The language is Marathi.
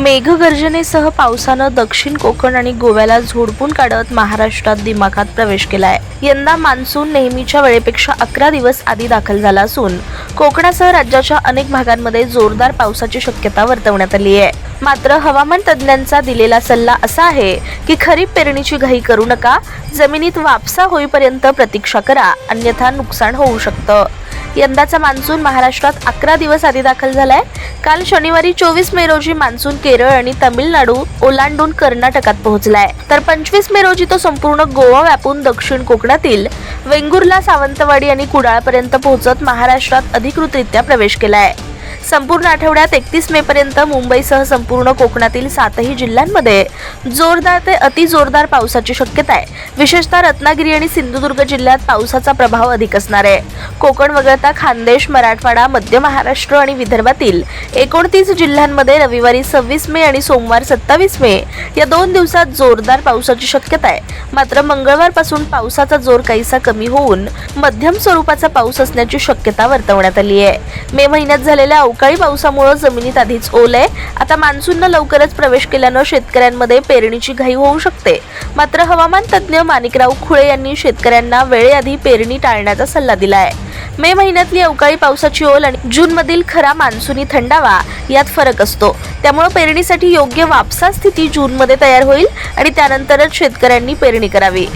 मेघगर्जनेसह पावसानं दक्षिण कोकण आणि गोव्याला झोडपून काढत महाराष्ट्रात दिमाखात प्रवेश केलाय. यंदा मान्सून नेहमीच्या वेळेपेक्षा अकरा दिवस आधी दाखल झाला असून कोकणासह राज्याच्या अनेक भागांमध्ये जोरदार पावसाची शक्यता वर्तवण्यात आली आहे. मात्र हवामान तज्ज्ञांचा दिलेला सल्ला असा आहे की खरीप पेरणीची घाई करू नका जमिनीत वापसा होईपर्यंत प्रतीक्षा करा अन्यथा नुकसान होऊ शकतं. यंदाचा मान्सून महाराष्ट्रात अकरा दिवस आधी दाखल झालाय. काल शनिवारी चोवीस मे रोजी मान्सून केरळ आणि तमिळनाडू ओलांडून कर्नाटकात पोहोचलाय. तर पंचवीस मे रोजी तो संपूर्ण गोवा व्यापून दक्षिण कोकणातील वेंगुर्ला सावंतवाडी आणि कुडाळपर्यंत पोहोचत महाराष्ट्रात अधिकृतरित्या प्रवेश केलाय. संपूर्ण आठवड्यात एकतीस मे पर्यंत मुंबईसह संपूर्ण कोकणातील सातही जिल्ह्यांमध्ये जोरदार ते अति जोरदार पावसाची शक्यता आहे. विशेषतः रत्नागिरी आणि सिंधुदुर्ग जिल्ह्यात पावसाचा प्रभाव अधिक असणार आहे. कोकण वगळता खानदेश मराठवाडा मध्य महाराष्ट्र आणि विदर्भातील एकोणतीस जिल्ह्यांमध्ये रविवारी सव्वीस मे आणि सोमवार सत्तावीस मे या दोन दिवसात जोरदार पावसाची शक्यता आहे. मात्र मंगळवारपासून पावसाचा जोर काहीसा कमी होऊन मध्यम स्वरूपाचा पाऊस असण्याची शक्यता वर्तवण्यात आली आहे. मे महिन्यात झालेल्या अवकाळी पावसामुळे जमिनीत आधीच ओल. आहे आता मान्सूननं लवकरच प्रवेश केल्यानं शेतकऱ्यांमध्ये पेरणीची घाई होऊ शकते. मात्र हवामान तज्ज्ञ माणिकराव खुळे यांनी शेतकऱ्यांना वेळेआधी पेरणी टाळण्याचा सल्ला दिला आहे मे महिन्यातली अवकाळी पावसाची ओल आणि जून मधील खरा मान्सूनी थंडावा यात फरक असतो. त्यामुळे पेरणीसाठी योग्य वापसा स्थिती जूनमध्ये तयार होईल आणि त्यानंतरच शेतकऱ्यांनी पेरणी करावी.